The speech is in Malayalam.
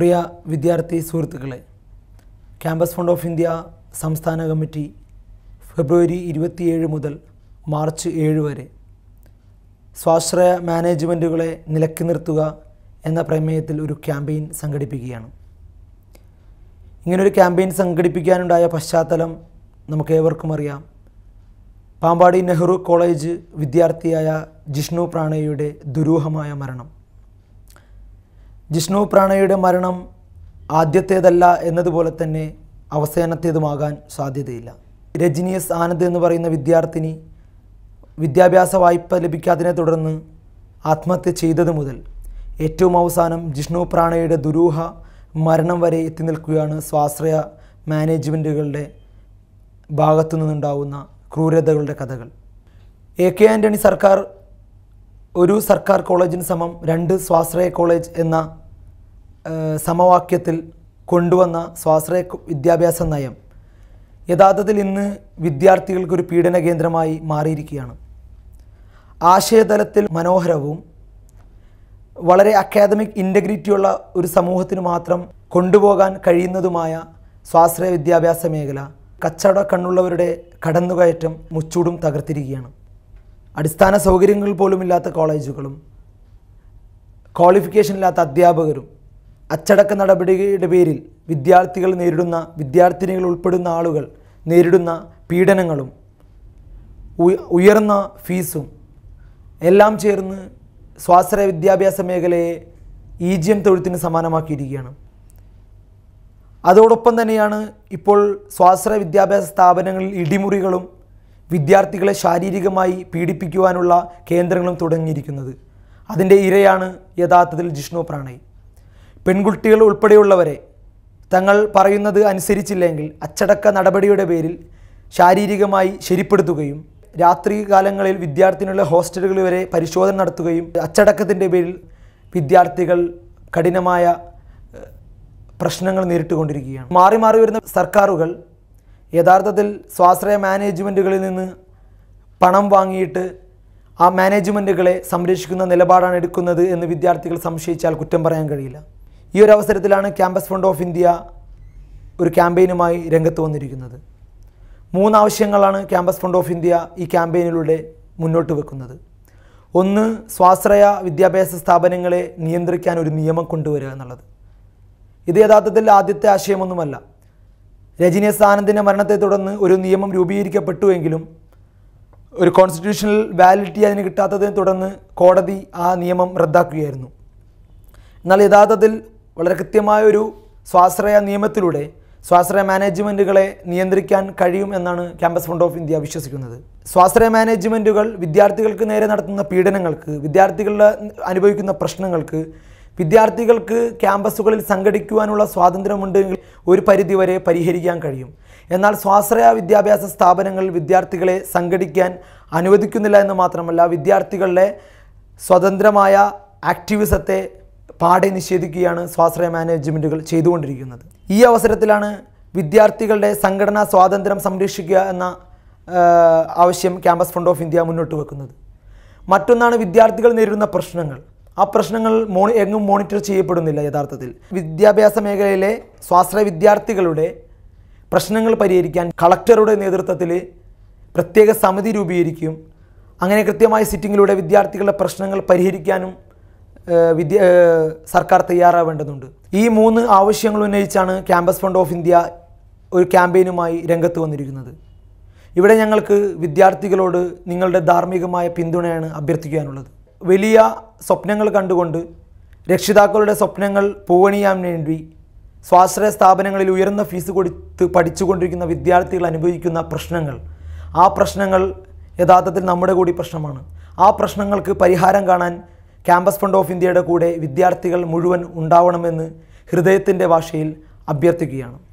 പ്രിയ വിദ്യാർത്ഥി സുഹൃത്തുക്കളെ ക്യാമ്പസ് ഫണ്ട് ഓഫ് ഇന്ത്യ സംസ്ഥാന കമ്മിറ്റി ഫെബ്രുവരി ഇരുപത്തിയേഴ് മുതൽ മാർച്ച് ഏഴ് വരെ സ്വാശ്രയ മാനേജ്മെന്റുകളെ നിലക്കി നിർത്തുക എന്ന പ്രമേയത്തിൽ ഒരു ക്യാമ്പയിൻ സംഘടിപ്പിക്കുകയാണ്. ഇങ്ങനൊരു ക്യാമ്പയിൻ സംഘടിപ്പിക്കാനുണ്ടായ പശ്ചാത്തലം നമുക്കേവർക്കും അറിയാം. പാമ്പാടി നെഹ്റു കോളേജ് വിദ്യാർത്ഥിയായ ജിഷ്ണു പ്രാണയുടെ ദുരൂഹമായ മരണം. ജിഷ്ണു പ്രാണയുടെ മരണം ആദ്യത്തേതല്ല എന്നതുപോലെ തന്നെ അവസാനത്തേതുമാകാൻ സാധ്യതയില്ല. രജനീസ് ആനന്ദ് എന്ന് പറയുന്ന വിദ്യാർത്ഥിനി വിദ്യാഭ്യാസ വായ്പ ലഭിക്കാത്തതിനെ തുടർന്ന് ആത്മഹത്യ ചെയ്തത് മുതൽ ഏറ്റവും അവസാനം ജിഷ്ണു പ്രാണയുടെ ദുരൂഹ മരണം വരെ എത്തി നിൽക്കുകയാണ് സ്വാശ്രയ മാനേജ്മെന്റുകളുടെ ഭാഗത്തു നിന്നുണ്ടാവുന്ന ക്രൂരതകളുടെ കഥകൾ. എ കെ ആന്റണി സർക്കാർ ഒരു സർക്കാർ കോളേജിന് സമം രണ്ട് സ്വാശ്രയ കോളേജ് എന്ന സമവാക്യത്തിൽ കൊണ്ടുവന്ന സ്വാശ്രയ വിദ്യാഭ്യാസ നയം യഥാർത്ഥത്തിൽ ഇന്ന് വിദ്യാർത്ഥികൾക്കൊരു പീഡന കേന്ദ്രമായി മാറിയിരിക്കുകയാണ്. ആശയതലത്തിൽ മനോഹരവും വളരെ അക്കാദമിക് ഇന്റഗ്രിറ്റിയുള്ള ഒരു സമൂഹത്തിന് മാത്രം കൊണ്ടുപോകാൻ കഴിയുന്നതുമായ സ്വാശ്രയ വിദ്യാഭ്യാസ മേഖല കച്ചവട കണ്ണുള്ളവരുടെ കടന്നുകയറ്റം മുച്ചൂടും തകർത്തിരിക്കുകയാണ്. അടിസ്ഥാന സൗകര്യങ്ങൾ പോലുമില്ലാത്ത കോളേജുകളും ക്വാളിഫിക്കേഷൻ ഇല്ലാത്ത അധ്യാപകരും അച്ചടക്ക നടപടിയുടെ പേരിൽ വിദ്യാർത്ഥികൾ നേരിടുന്ന വിദ്യാർത്ഥിനികൾ ഉൾപ്പെടുന്ന ആളുകൾ നേരിടുന്ന പീഡനങ്ങളും ഉയർന്ന ഫീസും എല്ലാം ചേർന്ന് സ്വാശ്രയ വിദ്യാഭ്യാസ മേഖലയെ ഈജിയൻ തൊഴുത്തിന് സമാനമാക്കിയിരിക്കുകയാണ്. അതോടൊപ്പം തന്നെയാണ് ഇപ്പോൾ സ്വാശ്രയ വിദ്യാഭ്യാസ സ്ഥാപനങ്ങളിൽ ഇടിമുറികളും വിദ്യാർത്ഥികളെ ശാരീരികമായി പീഡിപ്പിക്കുവാനുള്ള കേന്ദ്രങ്ങളും തുടങ്ങിയിരിക്കുന്നത്. അതിന്റെ ഇരയാണ് യഥാർത്ഥത്തിൽ ജിഷ്ണു പ്രണയ് പെൺകുട്ടികൾ ഉൾപ്പെടെയുള്ളവരെ തങ്ങൾ പറയുന്നത് അനുസരിച്ചില്ലെങ്കിൽ അച്ചടക്ക നടപടിയുടെ പേരിൽ ശാരീരികമായി ശരിപ്പെടുത്തുകയും രാത്രി കാലങ്ങളിൽ വിദ്യാർത്ഥിനുള്ള ഹോസ്റ്റലുകൾ വരെ പരിശോധന നടത്തുകയും അച്ചടക്കത്തിന്റെ പേരിൽ വിദ്യാർത്ഥികൾ കഠിനമായ പ്രശ്നങ്ങൾ നേരിട്ടുകൊണ്ടിരിക്കുകയാണ്. മാറി മാറി വരുന്ന സർക്കാരുകൾ യഥാർത്ഥത്തിൽ സ്വാശ്രയ മാനേജ്മെന്റുകളിൽ നിന്ന് പണം വാങ്ങിയിട്ട് ആ മാനേജ്മെന്റുകളെ സംരക്ഷിക്കുന്ന നിലപാടാണ് എടുക്കുന്നത് എന്ന് വിദ്യാർത്ഥികൾ സംശയിച്ചാൽ കുറ്റം പറയാൻ കഴിയില്ല. ഈ ഒരു അവസരത്തിലാണ് ക്യാമ്പസ് ഫണ്ട് ഓഫ് ഇന്ത്യ ഒരു ക്യാമ്പയിനുമായി രംഗത്ത് വന്നിരിക്കുന്നത്. മൂന്ന് ആവശ്യങ്ങളാണ് ക്യാമ്പസ് ഫണ്ട് ഓഫ് ഇന്ത്യ ഈ ക്യാമ്പയിനിലൂടെ മുന്നോട്ട് വെക്കുന്നത്. ഒന്ന് സ്വാശ്രയ വിദ്യാഭ്യാസ സ്ഥാപനങ്ങളെ നിയന്ത്രിക്കാൻ ഒരു നിയമം കൊണ്ടുവരിക എന്നുള്ളത്. ഇത് യഥാർത്ഥത്തിൽ ആദ്യത്തെ ആശയമൊന്നുമല്ല. രജനീസ് ആനന്ദിന്റെ മരണത്തെ തുടർന്ന് ഒരു നിയമം രൂപീകരിക്കപ്പെട്ടുവെങ്കിലും ഒരു കോൺസ്റ്റിറ്റ്യൂഷണൽ വാലിഡിറ്റി അതിന് കിട്ടാത്തതിനെ തുടർന്ന് കോടതി ആ നിയമം റദ്ദാക്കുകയായിരുന്നു. എന്നാൽ യഥാർത്ഥത്തിൽ വളരെ കൃത്യമായൊരു സ്വാശ്രയ നിയമത്തിലൂടെ സ്വാശ്രയ മാനേജ്മെന്റുകളെ നിയന്ത്രിക്കാൻ കഴിയും എന്നാണ് ക്യാമ്പസ് ഫണ്ട് ഓഫ് ഇന്ത്യ വിശ്വസിക്കുന്നത്. സ്വാശ്രയ മാനേജ്മെന്റുകൾ വിദ്യാർത്ഥികൾക്ക് നേരെ നടത്തുന്ന പീഡനങ്ങൾക്ക് വിദ്യാർത്ഥികളുടെ അനുഭവിക്കുന്ന പ്രശ്നങ്ങൾക്ക് വിദ്യാർത്ഥികൾക്ക് ക്യാമ്പസുകളിൽ സംഘടിക്കുവാനുള്ള സ്വാതന്ത്ര്യമുണ്ടെങ്കിൽ ഒരു പരിധിവരെ പരിഹരിക്കാൻ കഴിയും. എന്നാൽ സ്വാശ്രയ വിദ്യാഭ്യാസ സ്ഥാപനങ്ങൾ വിദ്യാർത്ഥികളെ സംഘടിക്കാൻ അനുവദിക്കുന്നില്ല എന്ന് മാത്രമല്ല വിദ്യാർത്ഥികളുടെ സ്വതന്ത്രമായ ആക്ടിവിസത്തെ പാടെ നിഷേധിക്കുകയാണ് സ്വാശ്രയ മാനേജ്മെന്റുകൾ ചെയ്തുകൊണ്ടിരിക്കുന്നത്. ഈ അവസരത്തിലാണ് വിദ്യാർത്ഥികളുടെ സംഘടനാ സ്വാതന്ത്ര്യം സംരക്ഷിക്കുക എന്ന ആവശ്യം ക്യാമ്പസ് ഫ്രണ്ട് ഓഫ് ഇന്ത്യ മുന്നോട്ട് വെക്കുന്നത്. മറ്റൊന്നാണ് വിദ്യാർത്ഥികൾ നേരിടുന്ന പ്രശ്നങ്ങൾ. ആ പ്രശ്നങ്ങൾ മോണി എങ്ങും മോണിറ്റർ ചെയ്യപ്പെടുന്നില്ല യഥാർത്ഥത്തിൽ. വിദ്യാഭ്യാസ മേഖലയിലെ സ്വാശ്രയ വിദ്യാർത്ഥികളുടെ പ്രശ്നങ്ങൾ പരിഹരിക്കാൻ കളക്ടറുടെ നേതൃത്വത്തിൽ പ്രത്യേക സമിതി രൂപീകരിക്കും. അങ്ങനെ കൃത്യമായ സിറ്റിങ്ങിലൂടെ വിദ്യാർത്ഥികളുടെ പ്രശ്നങ്ങൾ പരിഹരിക്കാനും വിദ്യ സർക്കാർ തയ്യാറാവേണ്ടതുണ്ട്. ഈ മൂന്ന് ആവശ്യങ്ങൾ ഉന്നയിച്ചാണ് ക്യാമ്പസ് ഫണ്ട് ഓഫ് ഇന്ത്യ ഒരു ക്യാമ്പയിനുമായി രംഗത്ത് വന്നിരിക്കുന്നത്. ഇവിടെ ഞങ്ങൾക്ക് വിദ്യാർത്ഥികളോട് നിങ്ങളുടെ ധാർമ്മികമായ പിന്തുണയാണ് അഭ്യർത്ഥിക്കാനുള്ളത്. വലിയ സ്വപ്നങ്ങൾ കണ്ടുകൊണ്ട് രക്ഷിതാക്കളുടെ സ്വപ്നങ്ങൾ പൂവണിയാൻ വേണ്ടി സ്വാശ്രയ സ്ഥാപനങ്ങളിൽ ഉയർന്ന ഫീസ് കൊടുത്ത് പഠിച്ചുകൊണ്ടിരിക്കുന്ന വിദ്യാർത്ഥികൾ അനുഭവിക്കുന്ന പ്രശ്നങ്ങൾ ആ പ്രശ്നങ്ങൾ യഥാർത്ഥത്തിൽ നമ്മുടെ കൂടി പ്രശ്നമാണ്. ആ പ്രശ്നങ്ങൾക്ക് പരിഹാരം കാണാൻ ക്യാമ്പസ് ഫണ്ട് ഓഫ് ഇന്ത്യയുടെ കൂടെ വിദ്യാർത്ഥികൾ മുഴുവൻ ഉണ്ടാവണമെന്ന് ഹൃദയത്തിന്റെ ഭാഷയിൽ അഭ്യർത്ഥിക്കുകയാണ്.